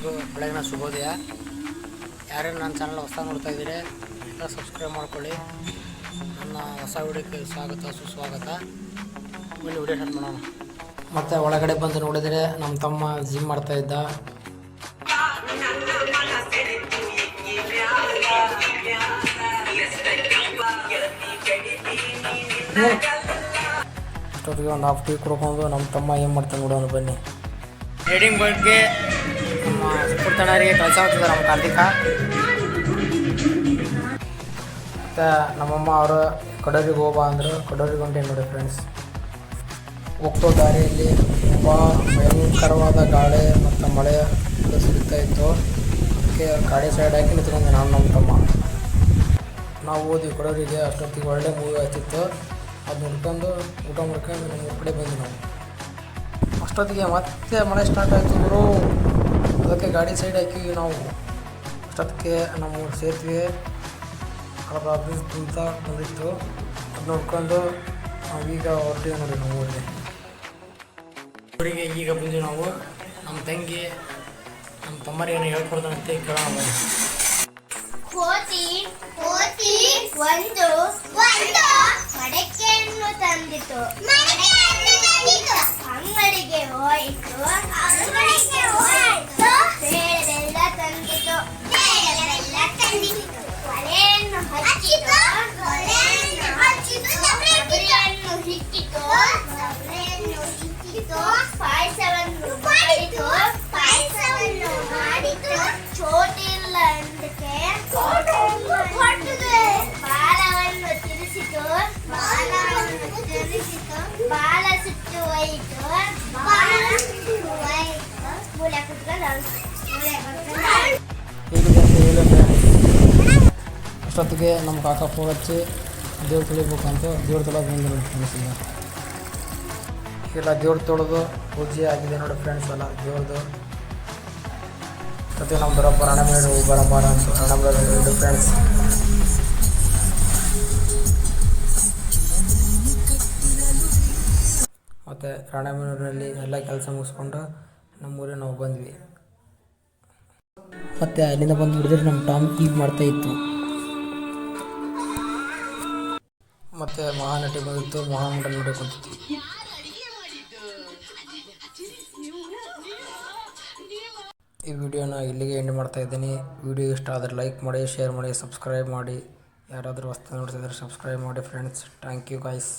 ಎಲ್ರಿಗೂ ಬೆಳಗಿನ ಶುಭೋದಯ. ಯಾರ್ಯಾರು ನನ್ನ ಚಾನಲ್ ಹೊಸ ನೋಡ್ತಾ ಇದ್ದೀರಿ, ಎಲ್ಲ ಸಬ್ಸ್ಕ್ರೈಬ್ ಮಾಡ್ಕೊಳ್ಳಿ. ನನ್ನ ಹೊಸ ವಿಡಿಯೋಕ್ಕೆ ಸ್ವಾಗತ, ಸುಸ್ವಾಗತ. ಬನ್ನಿ ವಿಡಿಯೋ ಸ್ಟಾರ್ಟ್ ಮಾಡೋಣ. ಮತ್ತು ಒಳಗಡೆ ಬಂದು ನೋಡಿದರೆ ನಮ್ಮ ತಮ್ಮ ಜಿಮ್ ಮಾಡ್ತಾ ಇದ್ದ. ಅಷ್ಟೊತ್ತಿಗೆ ಒಂದು ಹಾಫ್ ಟೀ ಕುಡ್ಕೊಂಡು ನಮ್ಮ ತಮ್ಮ ಏನು ಮಾಡ್ತಾನೆ ನೋಡೋಣ ಬನ್ನಿ. ಟ್ರೇಡಿಂಗ್ ಬಗ್ಗೆ ನಮ್ಮ ಸುಪುರ್ತಣ್ಣರಿಗೆ ಕೆಲಸ ಮಾಡ್ತಿದ್ದಾರೆ ನಮ್ಮ ಕಾರ್ತಿಕ. ಮತ್ತು ನಮ್ಮಮ್ಮ ಅವರು ಕಡೂರಿಗೆ ಹೋಗ್ಬಾ ಅಂದರು. ಕಡೂರಿಗೆ ಹೊಂಟೇನು ನೋಡಿ ಫ್ರೆಂಡ್ಸ್ ಹೋಗ್ತೋ ದಾರಿಯಲ್ಲಿ. ತುಂಬ ಭಯಂಕರವಾದ ಗಾಳಿ ಮತ್ತು ಮಳೆ ಸುರಿತಾ ಇತ್ತು. ಅದಕ್ಕೆ ಗಾಡಿ ಸೈಡ್ ಹಾಕಿ ನಿಂತ್ಕೊಂಡೆ ನಾನು ನಮ್ಮ ತಮ್ಮ. ನಾವು ಹೋದ್ವಿ ಕೊಡೋರಿಗೆ. ಅಷ್ಟೊತ್ತಿಗೆ ಒಳ್ಳೆ ಮೂವಿ ಆಗ್ತಿತ್ತು. ಅದು ನೋಡ್ಕೊಂಡು ಊಟ ಮಾಡ್ಕೊಂಡು ನಮ್ಮ ಕಡೆ ಬಂದ್ವಿ ನಾವು. ಅಷ್ಟೊತ್ತಿಗೆ ಮತ್ತೆ ಮಳೆ ಸ್ಟಾರ್ಟ್ ಆಯಿತು ಗುರು. ಗಾಡಿ ಸೈಡ್ ಹಾಕಿ ನಾವು ಅಷ್ಟೊತ್ತಿಗೆ ನಮ್ಮ ಸೇತುವೆ ಬ್ರಿಡ್ಜ್ ತುಂಬ ಬಂದಿತ್ತು. ಅದು ನೋಡ್ಕೊಂಡು ನಾವೀಗ ಹೊರಟಿವೆ ನೋಡಿ ನಮ್ಮ ಊರಿಗೆ. ಊರಿಗೆ ಈಗ ಬಂದು ನಾವು. ನಮ್ಮ ತಂಗಿ, ನಮ್ಮ ತಮ್ಮರಿಗೆ ಹೇಳ್ಕೊಡ್ತಾನಂತೆ ಕೇಳೋಣ ಕೋತಿ ಒಂದು. ಅಷ್ಟೊತ್ತಿಗೆ ನಮ್ಮ ಕಾಕ ಫೋನ್ ಹಚ್ಚಿ ದೇವ್ರು ತೊಳಿಬೇಕಂತ ದೇವ್ರು ತೊಳೋದು ಬಂದಿರೋ ಇಲ್ಲ ದೇವ್ರು ತೊಳೆದು ಪೂಜೆ ಆಗಿದೆ ನೋಡಿ ಫ್ರೆಂಡ್ಸ್ ಎಲ್ಲ, ದೇವ್ರದು. ಜೊತೆ ನಮ್ಮ ದೊಡ್ಡಪ್ಪ ರಣಮೇರು ಬರಬಾರ ಅಂತ ರಣಬೇಡ ಫ್ರೆಂಡ್ಸ್ ಮತ್ತು ರಾಣೆಬೆನ್ನೂರಿನಲ್ಲಿ ಎಲ್ಲ ಕೆಲಸ ಮುಗಿಸ್ಕೊಂಡು ನಮ್ಮೂರಿಗೆ ನಾವು ಬಂದ್ವಿ. ಮತ್ತು ಅಲ್ಲಿಂದ ಬಂದು ಬಿಡಿದ್ರೆ ನಮ್ಮ ಟಾಮ್ ಈಗ ಮಾಡ್ತಾ ಇತ್ತು. ಮತ್ತು ಮಹಾನಟಿ ಬಂದಿತ್ತು ಮಹಾನಟ ನೋಡಿ ಈ ವಿಡಿಯೋನ ಇಲ್ಲಿಗೆ ಎಂಡ್ ಮಾಡ್ತಾ ಇದ್ದೀನಿ. ವಿಡಿಯೋ ಇಷ್ಟ ಆದರೆ ಲೈಕ್ ಮಾಡಿ ಶೇರ್ ಮಾಡಿ ಸಬ್ಸ್ಕ್ರೈಬ್ ಮಾಡಿ. ಯಾರಾದರೂ ಹೊಸ್ತು ನೋಡ್ತಿದ್ರೆ ಸಬ್ಸ್ಕ್ರೈಬ್ ಮಾಡಿ ಫ್ರೆಂಡ್ಸ್ ಥ್ಯಾಂಕ್ ಯು ಗೈಸ್